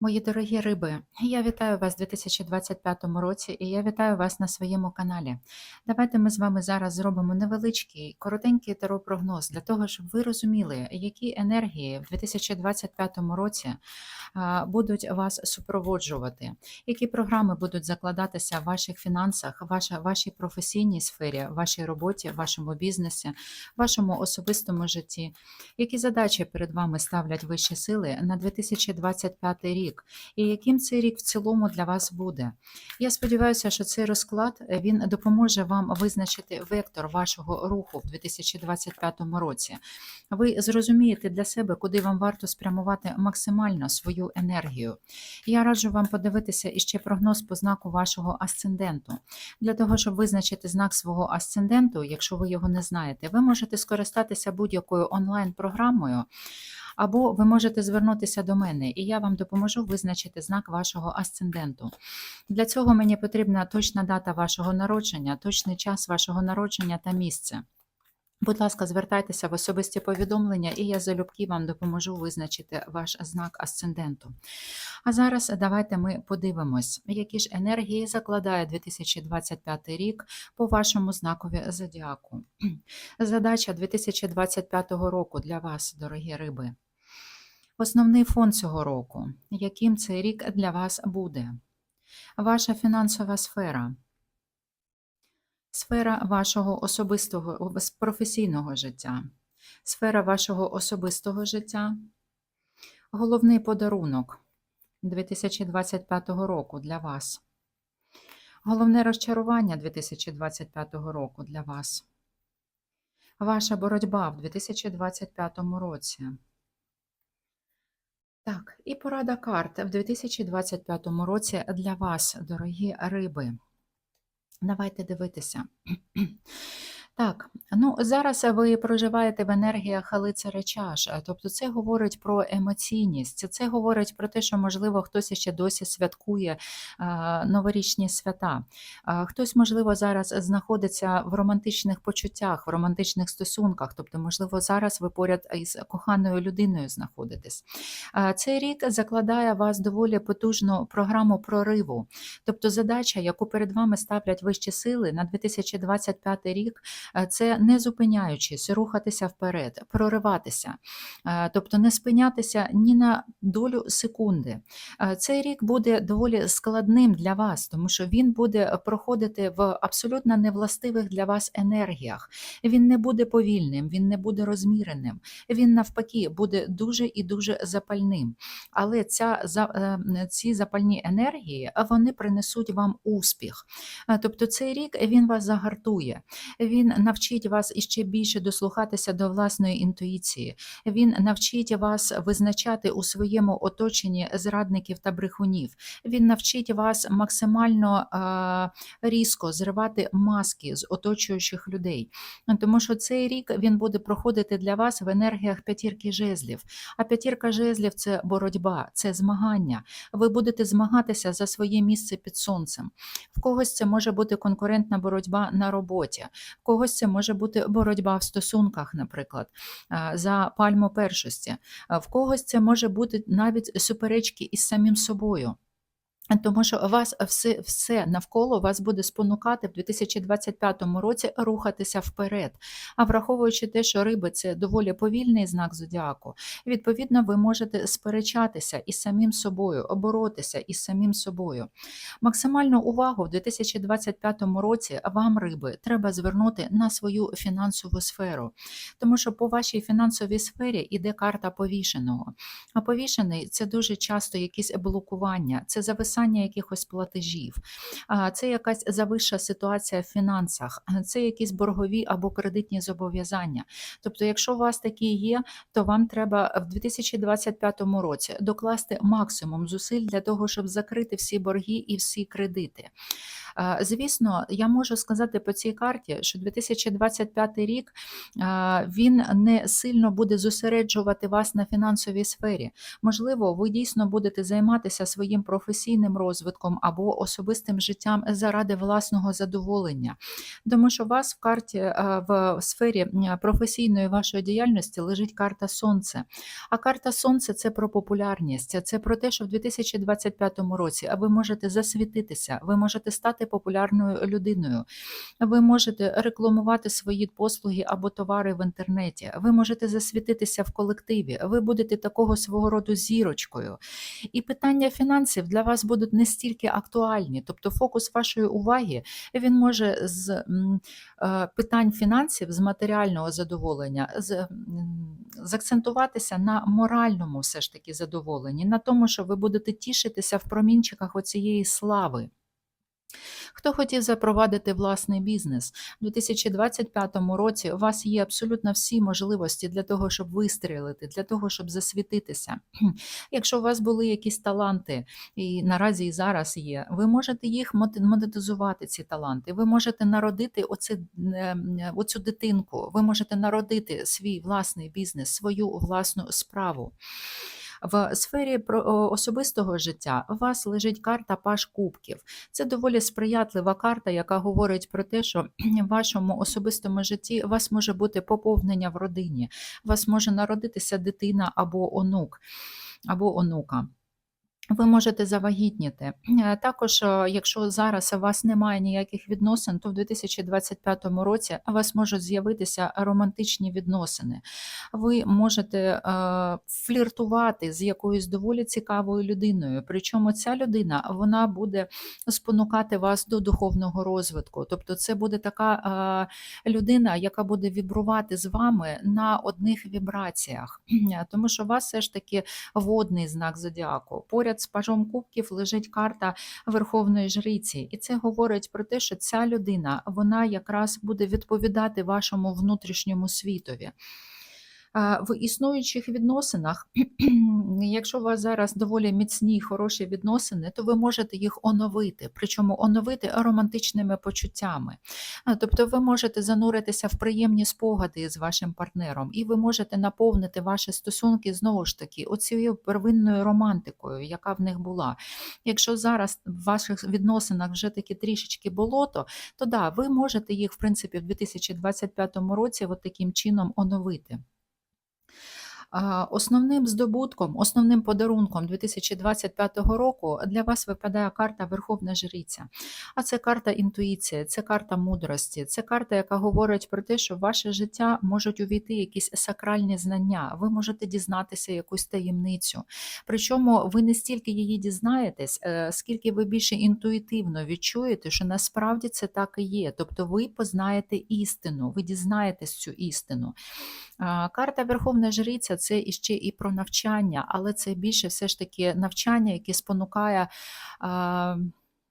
Мої дорогі риби, я вітаю вас у 2025 році і я вітаю вас на своєму каналі. Давайте ми з вами зараз зробимо невеличкий, коротенький таро-прогноз для того, щоб ви розуміли, які енергії в 2025 році будуть вас супроводжувати, які програми будуть закладатися в ваших фінансах, ваша, вашій професійній сфері, вашій роботі, вашому бізнесі, вашому особистому житті, які задачі перед вами ставлять вищі сили на 2025 рік, і яким цей рік в цілому для вас буде. Я сподіваюся, що цей розклад е, він допоможе вам визначити вектор вашого руху в 2025 році. Ви зрозумієте для себе, куди вам варто спрямувати максимально свою енергію. Я раджу вам подивитися іще прогноз по знаку вашого асценденту. Для того, щоб визначити знак свого асценденту, якщо ви його не знаєте, ви можете скористатися будь-якою онлайн-програмою. Або ви можете звернутися до мене, і я вам допоможу визначити знак вашого асценденту. Для цього мені потрібна точна дата вашого народження, точний час вашого народження та місце. Будь ласка, звертайтеся в особисті повідомлення, і я залюбки вам допоможу визначити ваш знак асценденту. А зараз давайте ми подивимось, які ж енергії закладає 2025 рік по вашому знакові зодіаку. Задача 2025 року для вас, дорогі риби. Основний фон цього року, яким цей рік для вас буде? Ваша фінансова сфера, сфера вашого особистого професійного життя, сфера вашого особистого життя, головний подарунок 2025 року для вас, головне розчарування 2025 року для вас, ваша боротьба в 2025 році. Так, і порада карт в 2025 році для вас, дорогі риби. Давайте дивитися. Так, ну зараз ви проживаєте в енергіях лицаря чаш, тобто це говорить про емоційність, це говорить про те, що, можливо, хтось ще досі святкує а, новорічні свята. А, хтось, можливо, зараз знаходиться в романтичних почуттях, в романтичних стосунках, тобто, можливо, зараз ви поряд із коханою людиною знаходитесь. А, цей рік закладає вас доволі потужну програму прориву, тобто задача, яку перед вами ставлять вищі сили на 2025 рік. Е, це не зупиняючись, рухатися вперед, прориватися, е, тобто не спинятися ні на долю секунди. Е, цей рік буде доволі складним для вас, тому що він буде проходити в абсолютно невластивих для вас енергіях. Він не буде повільним, він не буде розміреним, він навпаки буде дуже і дуже запальним. Але ця, ці запальні енергії вони принесуть вам успіх. Тобто цей рік він вас загартує. Він навчить вас іще більше дослухатися до власної інтуїції. Він навчить вас визначати у своєму оточенні зрадників та брехунів. Він навчить вас максимально е, різко зривати маски з оточуючих людей. Тому що цей рік він буде проходити для вас в енергіях п'ятірки жезлів. А п'ятірка жезлів це боротьба, це змагання. Ви будете змагатися за своє місце під сонцем. В когось це може бути конкурентна боротьба на роботі, в когось це може бути боротьба в стосунках, наприклад, за пальму першості. В когось це може бути навіть суперечки із самим собою. Тому що вас все все навколо вас буде спонукати в 2025 році рухатися вперед. А враховуючи те, що риби це доволі повільний знак зодіаку, відповідно, ви можете сперечатися із самим собою, оборотися із самим собою. Максимальну увагу в 2025 році вам, риби, треба звернути на свою фінансову сферу, тому що по вашій фінансовій сфері йде карта повішеного. А повішений це дуже часто якісь блокування, це зависання списання якихось платежів, це якась завища ситуація в фінансах, це якісь боргові або кредитні зобов'язання. Тобто, якщо у вас такі є, то вам треба в 2025 році докласти максимум зусиль для того, щоб закрити всі борги і всі кредити. Звісно, я можу сказати по цій карті, що 2025 рік він не сильно буде зосереджувати вас на фінансовій сфері. Можливо, ви дійсно будете займатися своїм професійним професійним розвитком або особистим життям заради власного задоволення. Тому що у вас в карті е, в сфері професійної вашої діяльності лежить карта Сонце. А карта Сонце це про популярність, це про те, що в 2025 році ви можете засвітитися, ви можете стати популярною людиною, ви можете рекламувати свої послуги або товари в інтернеті, ви можете засвітитися в колективі, ви будете такого свого роду зірочкою. І питання фінансів для вас будуть не стільки актуальні, тобто фокус вашої уваги він може з е, питань фінансів, з матеріального задоволення, з, закцентуватися на моральному все ж таки задоволенні, на тому, що ви будете тішитися в промінчиках оцієї слави. Хто хотів запровадити власний бізнес у 2025 році? У вас є абсолютно всі можливості для того, щоб вистрілити, для того, щоб засвітитися. Якщо у вас були якісь таланти, і наразі і зараз є, ви можете їх монетизувати, ці таланти. Ви можете народити оце, е, е, оцю дитинку, ви можете народити свій власний бізнес, свою власну справу. В сфері особистого життя у вас лежить карта Паш Кубків. Це доволі сприятлива карта, яка говорить про те, що в вашому особистому житті у вас може бути поповнення в родині, у вас може народитися дитина або онук, або онука. Ви можете завагітніти. Е, Також, е, якщо зараз у вас немає ніяких відносин, то в 2025 році у вас можуть з'явитися романтичні відносини. Ви можете е, фліртувати з якоюсь доволі цікавою людиною. Причому ця людина вона буде спонукати вас до духовного розвитку. Тобто, це буде така людина, яка буде вібрувати з вами на одних вібраціях, тому що у вас все ж таки водний знак зодіаку. Поряд з пажом кубків лежить карта Верховної Жриці, і це говорить про те, що ця людина вона якраз буде відповідати вашому внутрішньому світові. В існуючих відносинах, якщо у вас зараз доволі міцні, хороші відносини, то ви можете їх оновити, причому оновити романтичними почуттями. Тобто ви можете зануритися в приємні спогади з вашим партнером, і ви можете наповнити ваші стосунки знову ж таки оцією первинною романтикою, яка в них була. Якщо зараз в ваших відносинах вже таки трішечки болото, то да, ви можете їх, в принципі, в 2025 році от таким чином оновити. Основним здобутком, основним подарунком 2025 року для вас випадає карта Верховна Жриця. А це карта інтуїції, це карта мудрості, це карта, яка говорить про те, що в ваше життя можуть увійти якісь сакральні знання, ви можете дізнатися якусь таємницю. Причому ви не стільки її дізнаєтесь, е, скільки ви більше інтуїтивно відчуєте, що насправді це так і є. Тобто ви познаєте істину, ви дізнаєтесь цю істину. Карта Верховна Жриця це іще і про навчання, але це більше все ж таки навчання, яке спонукає.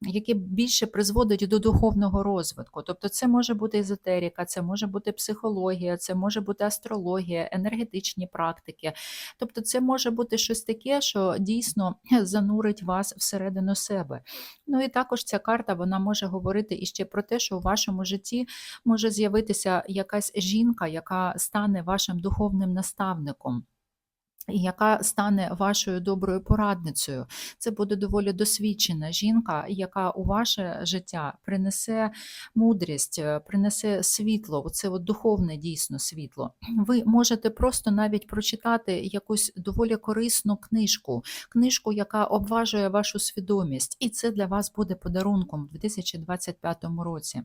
А, Яке більше призводить до духовного розвитку. Тобто це може бути езотерика, це може бути психологія, це може бути астрологія, енергетичні практики. Тобто це може бути щось таке, що дійсно занурить вас всередину себе. Ну і також ця карта вона може говорити іще про те, що у вашому житті може з'явитися якась жінка, яка стане вашим духовним наставником. Яка стане вашою доброю порадницею. Це буде доволі досвідчена жінка, яка у ваше життя принесе мудрість, е, принесе світло, це от духовне дійсно світло. Ви можете просто навіть прочитати якусь доволі корисну книжку, книжку, яка обважує вашу свідомість, і це для вас буде подарунком у 2025 році.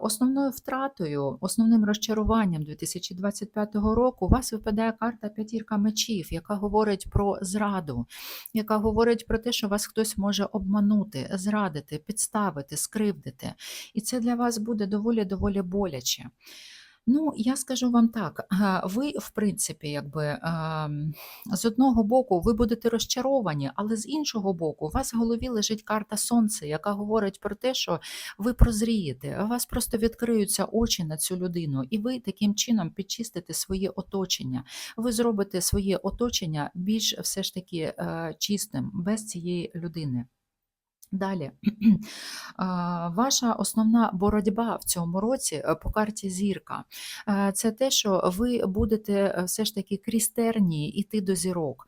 Основною втратою, основним розчаруванням 2025 року у вас випадає карта п'ятірка мечів, яка говорить про зраду, яка говорить про те, що вас хтось може обманути, зрадити, підставити, скривдити. І це для вас буде доволі доволі боляче. Ну, я скажу вам так, ви, в принципі, якби з одного боку ви будете розчаровані, але з іншого боку, у вас в голові лежить карта Сонця, яка говорить про те, що ви прозрієте, у вас просто відкриються очі на цю людину, і ви таким чином підчистите своє оточення. Ви зробите своє оточення більш все ж таки е, чистим без цієї людини. Далі, ваша основна боротьба в цьому році е, по карті зірка е, це те, що ви будете е, все ж таки крізь тернії йти до зірок.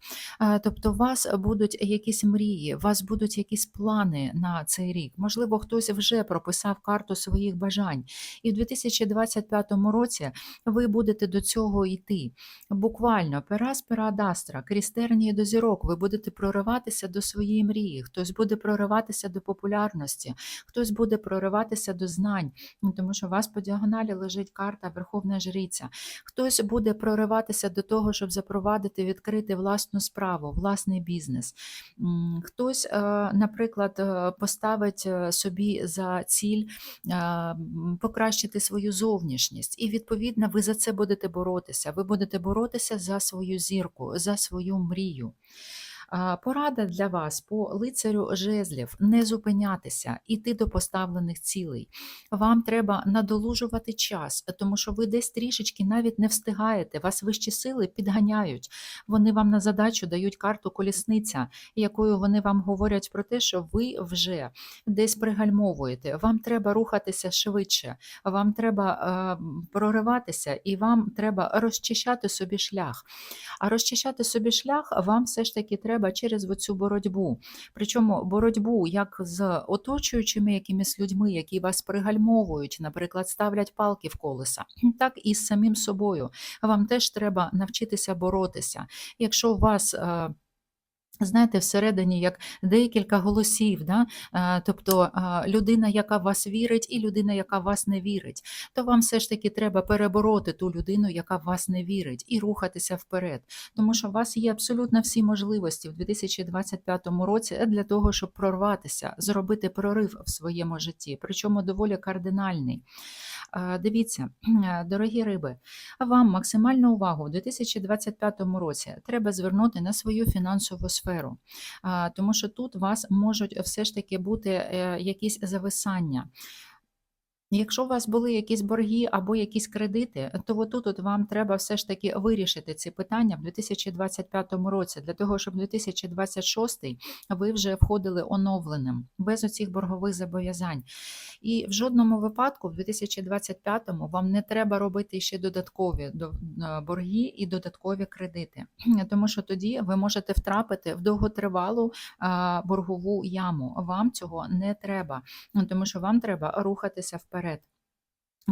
Тобто, у вас будуть якісь мрії, у вас будуть якісь плани на цей рік. Можливо, хтось вже прописав карту своїх бажань. І в 2025 році ви будете до цього йти. Буквально пера з пера дастра, крізь тернії до зірок, ви будете прориватися до своєї мрії, хтось буде прориватися до популярності, хтось буде прориватися до знань, ну, тому що у вас по діагоналі лежить карта Верховна Жриця. Хтось буде прориватися до того, щоб запровадити, відкрити власну справу, власний бізнес. Хтось, е, наприклад, е, поставить е, собі за ціль покращити свою зовнішність, і відповідно ви за це будете боротися. Ви будете боротися за свою зірку, за свою мрію. Порада для вас по лицарю жезлів не зупинятися, іти до поставлених цілей. Вам треба надолужувати час, тому що ви десь трішечки навіть не встигаєте. Вас вищі сили підганяють. Вони вам на задачу дають карту колісниця, якою вони вам говорять про те, що ви вже десь пригальмовуєте. Вам треба рухатися швидше, вам треба прориватися і вам треба розчищати собі шлях. А розчищати собі шлях вам все ж таки треба через цю боротьбу. Причому боротьбу як з оточуючими якимись людьми, які вас пригальмовують, наприклад, ставлять палки в колеса, так і з самим собою. Вам теж треба навчитися боротися. Якщо у вас е, Знаєте, всередині як декілька голосів, да? Е, тобто людина, яка вас вірить, і людина, яка вас не вірить, то вам все ж таки треба перебороти ту людину, яка в вас не вірить, і рухатися вперед. Тому що у вас є абсолютно всі можливості в 2025 році для того, щоб прорватися, зробити прорив в своєму житті, причому доволі кардинальний. Е, Дивіться, дорогі риби, вам максимальну увагу у 2025 році треба звернути на свою фінансову сферу, тому що тут у вас можуть все ж таки бути е, якісь зависання. Якщо у вас були якісь борги або якісь кредити, то отут от вам треба все ж таки вирішити ці питання в 2025 році, для того, щоб в 2026 ви вже входили оновленим, без оцих боргових зобов'язань. І в жодному випадку в 2025-му вам не треба робити ще додаткові е, борги і додаткові кредити, тому що тоді ви можете втрапити в довготривалу боргову яму. Вам цього не треба, тому що вам треба рухатися вперед. вперед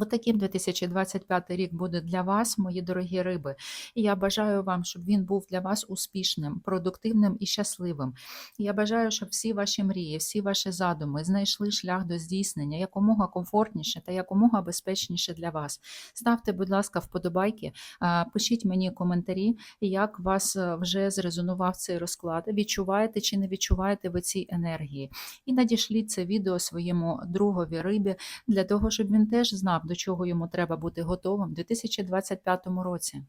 От таким 2025 рік буде для вас, мої дорогі риби. І я бажаю вам, щоб він був для вас успішним, продуктивним і щасливим. І Я бажаю, щоб всі ваші мрії, всі ваші задуми знайшли шлях до здійснення якомога комфортніше та якомога безпечніше для вас. Ставте, будь ласка, вподобайки, пишіть мені коментарі, як вас е, вже зрезонував цей розклад. Відчуваєте чи не відчуваєте ви ці енергії? І надішліть це відео своєму другові рибі для того, щоб він теж знав, до чого йому треба бути готовим у 2025 році.